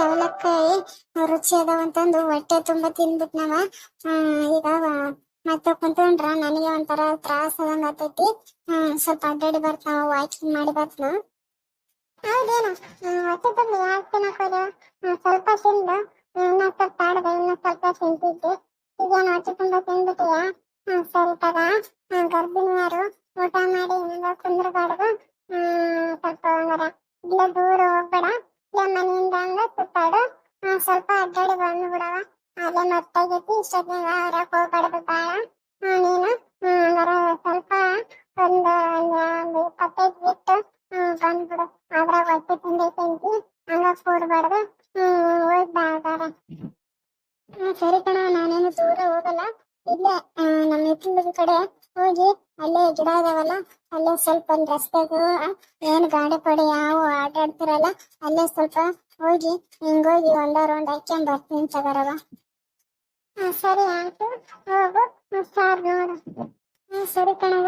ಅವಲಕ್ಕಾಯಿ ರುಚಿ ಅದಾವ ಅಂತಂದು ಹೊಟ್ಟೆ ತುಂಬಾ ತಿನ್ಬಿಟ್ನವ. ಹ್ಮ್ ಈಗ ಮತ್ತೆ ಕುಂತ್ಕೊಂಡ್ರ ನನಗೆ ಒಂಥರ ತ್ರಾಸ ಆದಂಗ ಆತೈತಿ ಸ್ವಲ್ಪ ಅಡ್ಡಾಡಿ ಬರ್ತಾವ ವಾಕಿಂಗ್ ಮಾಡಿ ಬರ್ತಾನ. ಹೌದೇನು? ಹೊಟ್ಟೆ ತುಂಬ ಯಾಕೆ ತಿನ್ನಕೋದು ಸ್ವಲ್ಪ ತಿಂದು ಇನ್ನ ಸ್ವಲ್ಪ ಆಡ್ದೆ ಇನ್ನ ಸ್ವಲ್ಪ ತಿಂತಿದ್ದೆ. ಈಗೇನು ಹೊಟ್ಟೆ ತುಂಬ ತಿಂದ್ಬಿಟ್ಟಿಯಾ ಸರಿ ತಗ. ಗರ್ಭಿಣಿಯರು ಊಟ ಮಾಡಿ ಹಿಂಗ ಕುಂದ್ರಬಾರ್ದು. ಸ್ವಲ್ಪ ಹಂಗಾರ. ಇಲ್ಲ, ದೂರ ಹೋಗ್ಬೇಡ. ಇಲ್ಲ ಸುತ್ತಾಡು ಹ್ಮ್ ಸ್ವಲ್ಪ ಅಡ್ಡಾಡಿ ಬಂದು ಬಿಡವ. ಅದೇ ಮತ್ತಾಗೈತಿ ಇಷ್ಟೊತ್ತಿನಾಗ ಹೊರಕ್ ಹೋಗ್ಬಾರ್ದು ಬಾಳ. ನೀನು? ಹಂಗಾರ ಸ್ವಲ್ಪ ಒಂದು ಒಂದು ಇಪ್ಪತ್ತೈದು ಬಿಟ್ಟು ಬಂದ್ಬಿಡು ಅದ್ರಾಗ ಹೊಟ್ಟೆ ತಿಂದೈತೆ ಅಂತಿ. ಹಂಗ ಕೂಡ್ಬಾರ್ದು ಹೋಗ್ ಬಾ ಸರಿ ಕಣ, ನಾನೇನು ದೂರ ಹೋಗಲ್ಲ. ಇಲ್ಲೇ ನಮ್ಮ ಹಿತ್ತಲ ಕಡೆ ಹೋಗಿ ಅಲ್ಲೇ ಗಿಡ ಇದಾವಲ್ಲ ಅಲ್ಲೇ ಸ್ವಲ್ಪ ಒಂದ್ ರಸ್ತೆಗೂ ಏನ್ ಗಾಡಿ ಪಡಿ, ಯಾವ ಆಟ ಆಡ್ತಿರಲ್ಲ ಅಲ್ಲೇ ಸ್ವಲ್ಪ ಹೋಗಿ ಹಿಂಗೋಗಿ ಒಂದ ರೌಂಡ್ ಹಾಕ್ಕೊಂಡ್ ಬರ್ತೀನಿ ತಗರವ ಹಾ, ಸರಿ ಆಯ್ತು. ಹೋಗು. ಸಾರ್ ನೋಡು. ಹ್ಮ್ ಸರಿ ಕಣವ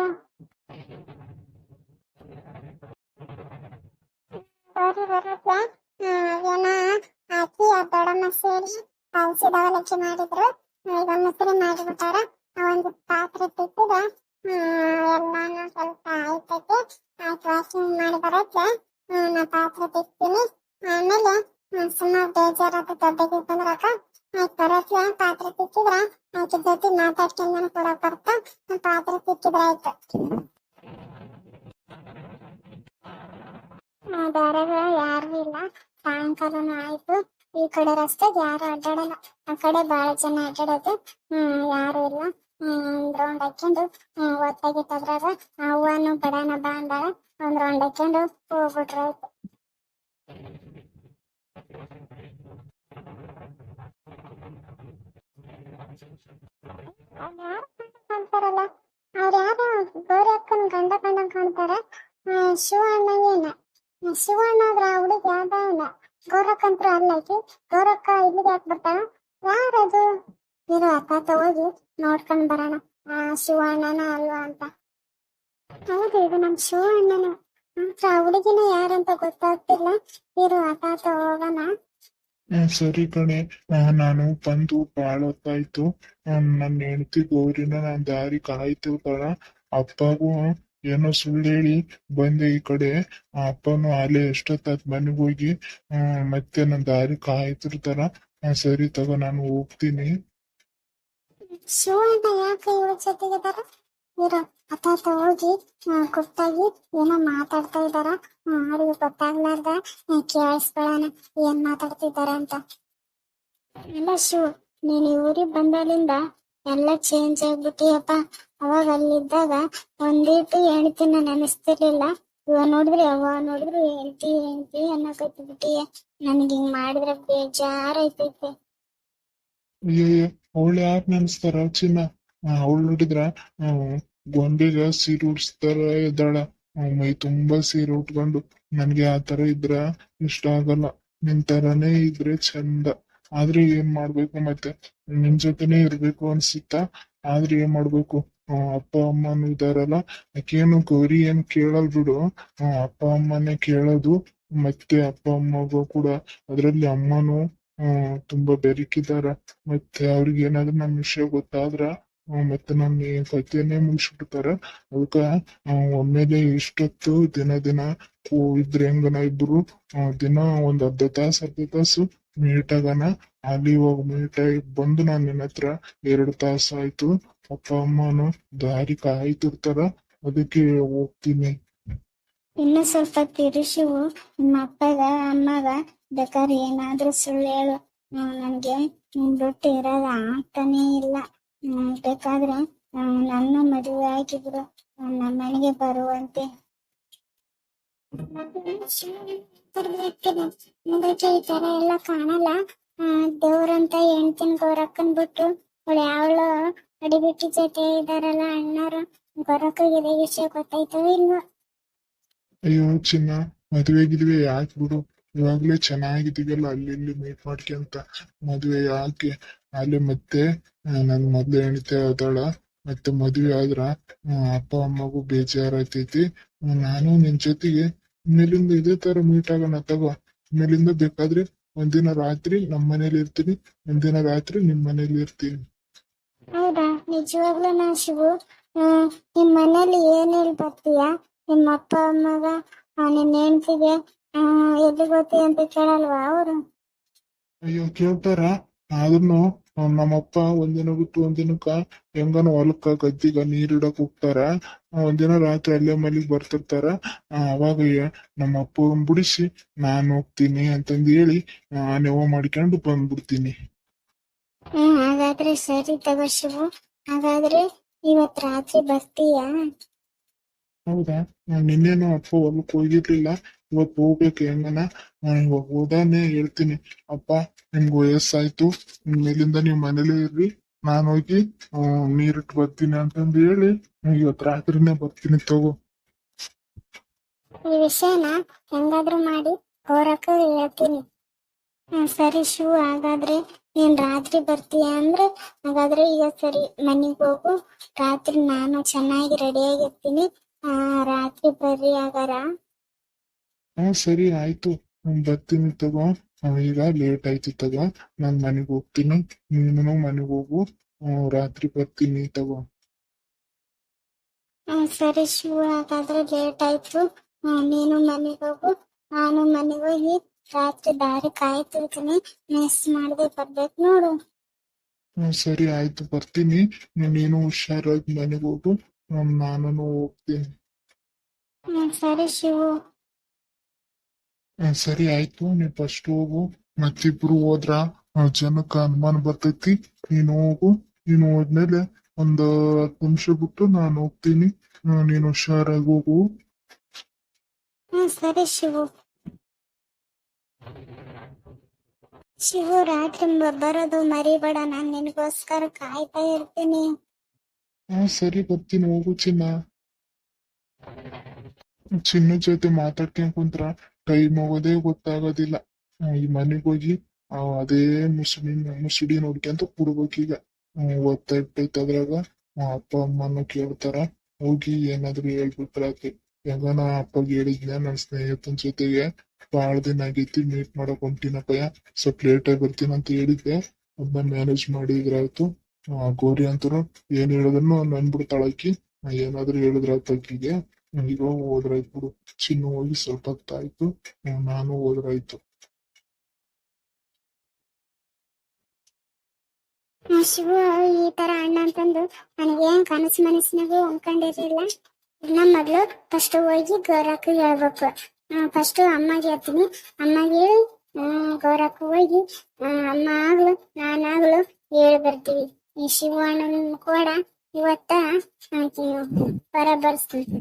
ಸರಿ ಬರುತ್ತೆ ಏನ ಹಾಕಿ ಆ ದೊಡಮ್ಮ ಸೇರಿ ಕಲ್ಸಿದ ಅವಲಕ್ಕಿ ಮಾಡಿದ್ರು. ಈಗ ಮುಸ್ರಿ ಮಾಡಿಬಿಟ್ಟಾರ ಒಂದು ಪಾತ್ರೆ ತಿಕ್ಕಿದ ಎಲ್ಲಾನು ಸ್ವಲ್ಪ ಆಯ್ತೈತೆ. ಆಯ್ತು ವಾಷಿಂಗ್ ಮಾಡಿ ಬರತ್ತೆ ನಾ ಪಾತ್ರೆ ತಿಕ್ತೀನಿ ಆಮೇಲೆ ಸುಮ್ಮ ಬೇಜಾರಾದ ದೊಡ್ಡಗೆ ಅಕ್ಕ ಆಯ್ತು ಬರತ್ಲ ಪಾತ್ರೆ ತಿಕ್ಕಿದ್ರ ಆಯ್ತು ಜೊತೆ ಮಾತಾಡ್ಕೊಂಡ್ ಕೂಡ ಬರ್ತಾ, ನಾನ್ ಪಾತ್ರೆ ತಿಕ್ಕಿದ್ರ ಆಯ್ತು. ಬೇರೆ ಯಾರು ಇಲ್ಲ. ಸಾಯಂಕಾಲನೂ ಆಯ್ತು. ಈ ಕಡೆ ರಸ್ತೆಗೆ ಯಾರು ಅಡ್ಡಾಡಲ್ಲ. ಆ ಕಡೆ ಬಹಳ ಜನ ಅಡ್ಡಾಡೋದು. ಹ್ಮ್, ಯಾರು ಇಲ್ಲ. ಒಂದ್ ರೌಂಡ್ ಹಾಕೊಂಡು ಒತ್ತಾಗಿ ತದ್ರಾಗ ಅವ್ವನು ಬಡಾನ ಬಾ ಅಂದಾಳ. ಒಂದ್ ರೌಂಡ್ ಹಾಕೊಂಡು ಹೋಗ್ಬಿಟ್ರ ಆಯ್ತು. ಅದ್ಯಾರ್ ಕಾಣ್ತಾರಲ್ಲ ಅವ್ರ ಯಾರೋ? ಗೋರಿ ಅಕ್ಕನ್ ಗಂಡ ಕಂಡಂಗ್ ಕಾಣ್ತಾರೆ ಶಿವ ಅಣ್ಣಗೇನ ಶಿವಣ್ಣ ಆದ್ರ ಹುಡುಗ ಯಾವ್ದವನ ಗೌರಕ್ಕಂತ್ರ ಅಲ್ಲಕಿ ಗೌರಕ್ಕ ಇಲ್ಲಿಗೆ ಯಾಕೆ ಬರ್ತಾಳ? ಯಾರದು ಇರು ಅಕ್ಕ ಹೋಗಿ. ನೋಡ್ಕೊಂಡ್ ಬರೋಣ. ಆ ಶಿವಣ್ಣನ ಅಲ್ವಾ ಅಂತ. ಹೌದು, ಇದು ನಮ್ ಶಿವಣ್ಣನ ಅಣ್ಣನ. ಹುಡುಗಿನ ಯಾರಂತ ಗೊತ್ತಾಗ್ತಿಲ್ಲ. ಇರು ಅಕ್ಕ ಹೋಗೋಣ. ಹ್ಮ್, ಸರಿ ಕಣೆ. ನಾನು ಬಂದು ಬಾಳ ಹೊತ್ತಾಯ್ತು. ನನ್ನ ಹೆಂಡತಿ ಗೌರಿನ ನಾನ್ ದಾರಿ ಕಾಯ್ತಿರ್ತಾಳ ಅಪ್ಪಗೂ ಏನೋ ಸುಳ್ಳು ಹೇಳಿ ಬಂದೆ ಈ ಕಡೆ. ಅಪ್ಪನು ಅಲ್ಲೇ ಎಷ್ಟೊತ್ತಾತ್ ಮನೆಗೆ ಹೋಗಿ. ಮತ್ತೆ ನನ್ ದಾರಿ ಕಾಯ್ತಿರ್ತಾರ. ಸರಿ ತಗೋ, ನಾನು ಹೋಗ್ತೀನಿ. ಶಿವಣ್ಣ ಯಾಕೆ ಜೊತೆಗೆ ಇರು ಅತ್ತಾತ ಹೋಗಿ ಕುಟ್ಟಾಗಿ ಏನೋ ಮಾತಾಡ್ತಾ ಇದಾರ ಅವ್ರಿಗೆ ಗೊತ್ತಾಗ್ಲಾರ್ದ? ಕೇಳಿಸ್ಕೊಳ್ಳೋಣ, ಏನ್ ಮಾತಾಡ್ತಿದಾರ ಅಂತ. ಎಲ್ಲ ಶಿವ ನೀನ್ ಊರಿಗೆ ಬಂದಾಲಿಂದ ಎಲ್ಲ ಚೇಂಜ್ ಆಗ್ಬಿಟ್ಟಿಯಪ್ಪ. ಅವಾಗ ಅಲ್ಲಿದ್ದಾಗ ಒಂದೀಟು ಹೆಣ್ತಿನ ನೆನೆಸ್ತಿರ್ಲಿಲ್ಲ. ಇವಾಗ ನೋಡಿದ್ರೆ ಅವ ನೋಡಿದ್ರು ಹೆಂಡತಿ ಹೆಂಡತಿ ಅನ್ನೋ ಬಿಟ್ಟಿಯ. ನನ್ಗೆ ಹಿಂಗ್ ಮಾಡಿದ್ರೆ ಬೇಜಾರೈತೈತೆ ಅಯ್ಯಯ್ಯ, ಅವಳು ಯಾಕೆ ನೆನೆಸ್ತಾರ ಚಿನ್ನ? ಅವಳು ನೋಡಿದ್ರ? ಗೊಂಬೆಗ ಸೀರೆ ಉಡ್ಸ್ತಾರ ಇದ್ದಾಳ. ಮೈ ತುಂಬಾ ಸೀರೆ ಉಟ್ಕೊಂಡು, ನನ್ಗೆ ಆ ತರ ಇದ್ರ ಇಷ್ಟ ಆಗಲ್ಲ. ನಿನ್ ತರಾನೇ ಇದ್ರೆ ಚಂದ. ಆದ್ರೆ ಏನ್ ಮಾಡ್ಬೇಕು ಮತ್ತೆ? ನಿನ್ ಜೊತೆನೆ ಇರ್ಬೇಕು ಅನ್ಸುತ್ತಾ? ಆದ್ರೆ ಏನ್ ಮಾಡ್ಬೇಕು? ಅಪ್ಪ ಅಮ್ಮನು ಇದಾರಲ್ಲ. ಆಕೇನು ಗೌರಿ ಏನ್ ಕೇಳಲ್ ಬಿಡು. ಅಪ್ಪ ಅಮ್ಮನೇ ಕೇಳೋದು. ಮತ್ತೆ ಅಪ್ಪ ಅಮ್ಮಗೂ ಕೂಡ. ಅದ್ರಲ್ಲಿ ಅಮ್ಮನು ಹ್ಮ್ ತುಂಬಾ ಬೆರಕಿದಾರ. ಮತ್ತೆ ಅವ್ರಿಗೆ ಏನಾದ್ರೂ ನಮ್ ವಿಷಯ ಗೊತ್ತಾದ್ರ? ಮತ್ತೆ ನನ್ನ ಕಥೆನೇ ಮುಗಿಸ್ಬಿಡ್ತಾರ. ಅದಕ್ಕ ಒಮ್ಮೆಲೆ ಇಷ್ಟೊತ್ತು ದಿನ ದಿನ ಇದ್ರೆ ಹೆಂಗನ ಇಬ್ರು ದಿನ ಒಂದ್ ಅರ್ಧ ತಾಸು ಅರ್ಧ ತಾಸು ಮೀಟ್ ಆಗನ ಅಲ್ಲಿ ಇವಾಗ ಮೀಟ್ ಆಗಿ ಬಂದು ನಾನು ನಿನ್ನ ಹತ್ರ ಎರಡು ತಾಸು ಆಯ್ತು. ಅಪ್ಪ, ಅಮ್ಮನು ದಾರಿ ಕಾಯ್ತಿರ್ತಾರ. ಅದಕ್ಕೆ ಹೋಗ್ತೀನಿ. ಇನ್ನು ಸ್ವಲ್ಪ ತಿರುಶಿವು ನಿಮ್ಮ ಅಪ್ಪಗ, ಅಮ್ಮಗ ಬೇಕಾದ್ರೆ ಏನಾದ್ರೂ ಸುಳ್ಳು ಹೇಳು. ನಮ್ಗೆ ಬಿಟ್ಟು ಇರೋದ ಆಗ್ತಾನೆ ಇಲ್ಲ. ಬೇಕಾದ್ರೆ ನನ್ನ ಮದುವೆ ಆಗಿದ್ರು ನಮ್ಮ ಮನೆಗೆ ಬರುವಂತೆ. ಈ ತರ ಎಲ್ಲ ಕಾಣಲ್ಲ. ದೇವ್ರಂತ ಹೆಣ್ತಿನ ಗೌರಕ್ಕನ್ ಬಿಟ್ಟು ಅವಳು ಯಾವಳು ಅಡಿಬಿಟ್ಟಿ ಜೊತೆ ಇದಾರಲ್ಲ ಅಣ್ಣರು ಗೌರಕ್ಕಗೆ ವಿಷಯ ಗೊತ್ತಾಯ್ತೋ ಇಲ್ವೋ? ಅಯ್ಯೋ, ಚಿನ್ನ, ಮದುವೆ ಗಿದ್ವಿ ಯಾಕೆ ಬಿಡು? ಇವಾಗ್ಲೇ ಚೆನ್ನಾಗಿದ್ದೀವಲ್ಲ, ಅಲ್ಲಿ ಇಲ್ಲಿ ಮೀಟ್ ಮಾಡ್ಕೊಂತ. ಮದುವೆ ಯಾಕೆ? ಅಲ್ಲಿ ಮತ್ತೆ ನನ್ ಮೊದ್ಲು ಹೆಂಡತಿ ಅದಾಳ ಮತ್ತೆ ಮದ್ವಿ ಆದ್ರ ಅಪ್ಪ ಅಮ್ಮಗೂ ಬೇಜಾರಾಗ್ತೈತಿ. ನಾನು ನಿನ್ ಜೊತೆಗೆ ಮೇಲಿಂದ ಇದೇ ತರ ಮೀಟ್ ಆಗೋಣ ತಗೋ. ಮೇಲಿಂದ ಬೇಕಾದ್ರೆ ಒಂದಿನ ರಾತ್ರಿ ನಮ್ಮ ಮನೇಲಿ ಇರ್ತೀನಿ ಒಂದಿನ ರಾತ್ರಿ ನಿಮ್ ಮನೇಲಿ ಇರ್ತೀನಿ. ಹೌದಾ? ನಿಜವಾಗ್ಲೂ ನಾ ಶಿವು. ನಿಮ್ ಮನೇಲಿ ಏನ್ ಹೇಳಿ ಬರ್ತೀಯ ನಿಮ್ ಅಪ್ಪ ಅಮ್ಮಗ ನಿನ್ ಹೆಂಡ್ತಿಗೆ ಎಲ್ಲಿ ಗೊತ್ತಿ ಅಂತ ಕೇಳಲ್ವಾ ಅವರು? ಅಯ್ಯೋ ಕೇಳ್ತಾರ? ಆದ್ರೂ ನಮ್ಮಪ್ಪ ಒಂದಿನ ಬಿಟ್ಟು ಒಂದಿನಕ್ಕ ಹೆಂಗನ ಹೊಲಕ್ಕ ಗದ್ದಿಗ ನೀರ್ ಇಡಕ್ ಹೋಗ್ತಾರ. ಒಂದಿನ ರಾತ್ರಿ ಅಲ್ಲೇ ಮಲಿಗ್ ಬರ್ತಿರ್ತಾರ. ಆ, ಅವಾಗ ನಮ್ಮಪ್ಪ ಬಿಡಿಸಿ ನಾನ್ ಹೋಗ್ತೀನಿ ಅಂತಂದ್ ಹೇಳಿ ನೆವ ಮಾಡ್ಕೊಂಡು ಬಂದ್ಬಿಡ್ತೀನಿ. ಹ್ಮ್ ಹಾಗಾದ್ರೆ ಸರಿ ತಗೋ ಶಿವು. ಹಾಗಾದ್ರೆ ಇವತ್ ರಾತ್ರಿ ಬರ್ತೀಯಾ? ಹೌದಾ? ನಾನ್ ನಿನ್ನೇನು ಅಪ್ಪ ಹೊಲಕ್ ಹೋಗಿರ್ಲಿಲ್ಲ. ಇವತ್ತು ಹೋಗ್ಬೇಕು ಹೆಂಗನ? ಹೋದಾನೆ ಹೇಳ್ತೀನಿ. ಅಪ್ಪ, ನಿಮ್ಗೆ ವಯಸ್ಸಾಯ್ತು. ಮೇಲಿಂದ ನೀವ್ ಮನೇಲೇ ಇರ್ರಿ. ನಾನ್ ಹೋಗಿ ನೀರಿಟ್ಟು ಬರ್ತೀನಿ ಅಂತಂದ್ ಹೇಳಿ ಇವತ್ ರಾತ್ರಿನೇ ಬರ್ತೀನಿ ತಗೋ. ಈ ವಿಷಯನ ಹೆಂಗಾದ್ರೂ ಮಾಡಿ ಗೌರಕ್ಕ ಹೇಳ್ತೀನಿ. ಸರಿ ಶೂ, ಹಾಗಾದ್ರೆ ನೀನ್ ರಾತ್ರಿ ಬರ್ತೀಯ ಅಂದ್ರೆ ಹಾಗಾದ್ರೆ ಈಗ ಸರಿ, ಮನೆಗ್ ಹೋಗು. ರಾತ್ರಿ ನಾನು ಚೆನ್ನಾಗಿ ರೆಡಿಯಾಗಿರ್ತೀನಿ ಆ, ರಾತ್ರಿ ಬರ್ರಿ, ಹಾಗಾರ? ಹಾ ಸರಿ ಆಯ್ತು. ನಾನ್ ಬರ್ತೀನಿ ತಗೋ. ಈಗ ಲೇಟ್ ಆಯ್ತು ತಗೋ. ನಾನ್ ಮನೆಗ್ ಹೋಗ್ತೀನಿ. ನೀನು ಮನೆಗ್ ಹೋಗು. ರಾತ್ರಿ ಬರ್ತೀನಿ ತಗೋ. ಹ್ಮ್ ಸರಿ ಶಿವ. ಹಾಗಾದ್ರೆ ಲೇಟ್ ಆಯ್ತು. ಹ್ಮ್ ನೀನು ಮನೆಗ್ ಹೋಗು. ನಾನು ಮನೆಗ್ ಹೋಗಿ ರಾತ್ರಿ ದಾರಿ ಕಾಯ್ತಿರ್ತೀನಿ. ಮಿಸ್ ಮಾಡದೆ ಬರ್ಬೇಕು ನೋಡು. ಹ್ಮ್ ಸರಿ ಆಯ್ತು. ಬರ್ತೀನಿ. ನೀನು ಹುಷಾರಾಗಿ ಮನೆಗ್ ಹೋಗು. ನಾನು ಹೋಗ್ತೀನಿ. ಹ್ಮ್ ಸರಿ ಶಿವು. ಹ್ಮ್, ಸರಿ ಆಯ್ತು ನೀನ್ ಫಸ್ಟ್ ಹೋಗು ಮತ್ತಿಬ್ರು ಹೋದ್ರ ಆ, ಜನಕ್ಕ ಅನುಮಾನ ಬರ್ತೈತಿ. ನೀನು ಹೋಗು ನೀನು ಹೋದ್ಮೇಲೆ ಒಂದ್ ಹತ್ತು ನಿಮಿಷ ಬಿಟ್ಟು ನಾನು ಹೋಗ್ತೀನಿ. ಆ, ನೀನು ಹುಷಾರಾಗಿ ಹೋಗು. ಹ್ಮ್ ಸರಿ ಶಿವು. ಶಿವು ರಾತ್ರಿ ಬರೋದು ಮರಿಬೇಡ ನಾನ್ ನಿನಗೋಸ್ಕರ ಕಾಯ್ತಾ ಇರ್ತೀನಿ. ಹಾ ಸರಿ ಬರ್ತೀನಿ ಹೋಗು ಚಿನ್ನ. ಚಿನ್ನ ಜೊತೆ ಮಾತಾಡ್ಕೊಂಡ್ ಕುಂತ್ರ ಟೈಮ್ ಹೋಗೋದೇ ಗೊತ್ತಾಗೋದಿಲ್ಲ ಈ ಮನೆಗ್ ಹೋಗಿ ಅದೇ ಮುಸುಡಿ ಮುಸುಡಿ ನೋಡ್ಕೊಂತ ಕೂಡ್ಬೇಕೀಗ ಒತ್ತಾಯ್ತೈತೆ ಅದ್ರಾಗ. ಆ, ಅಪ್ಪ ಅಮ್ಮನ ಕೇಳ್ತಾರ. ಹೋಗಿ ಏನಾದ್ರು ಹೇಳ್ಬಿಟ್ರಾತಿ ನಾ ಅಪ್ಪಗ್ ಹೇಳಿದ್ನ ನನ್ ಸ್ನೇಹಿತನ ಜೊತೆಗೆ. ಬಾಳ ದಿನ ಆಗೈತಿ ಮೀಟ್ ಮಾಡಕ್ ಹೊಂಟಿನಪ್ಪಯ್ಯ ಸ್ವಲ್ಪ ಲೇಟ್ ಆಗಿ ಬರ್ತೀನಿ ಅಂತ ಹೇಳಿದ್ದೆ. ಅದನ್ನ ಮ್ಯಾನೇಜ್ ಮಾಡಿದ್ರಾಯ್ತು ಗೌರಿ ಅಂತರು ಏನ್ ಹೇಳಿದ್ರು ನನ್ಬಿಡ್ತಾಳಕಿ ಏನಾದ್ರು ಹೇಳಿದ್ರಾಯ್ತು ಆಕಿಗೆ. ಈಗ ಹೋದ್ರಾಯ್ತು ಬಿಡು ಚಿನ್ನು ಹೋಗಿ ಸ್ವಲ್ಪ ಹೊತ್ತಾಯ್ತು ನಾನು ಹೋದ್ರಾಯ್ತು ಶಿವು, ಈ ತರ ಅಣ್ಣ ಅಂತಂದು ಏನ್ ಕನಸು ಮನಸ್ಸಿನಾಗ ಅನ್ಕೊಂಡಿರ್ಲಿಲ್ಲ ನಮ್ಮ ಮೊದ್ಲು ಫಸ್ಟ್ ಹೋಗಿ ಗೌರಕ್ಕ ಹೇಳ್ಬೇಕು. ಫಸ್ಟ್ ಅಮ್ಮಗೆ ಹೇಳ್ತೀನಿ. ಅಮ್ಮಗೆ ಗೌರಕ್ಕ ಹೋಗಿ ಅಮ್ಮ ಆಗ್ಲು ನಾನಾಗ್ಲು ಹೇಳಿ ಬರ್ತೀವಿ. ಈ ಶಿವ ಅಣ್ಣನ ಕೂಡ ಇವತ್ತ ಹೊರ ಬರ್ಸ್ತೀನಿ.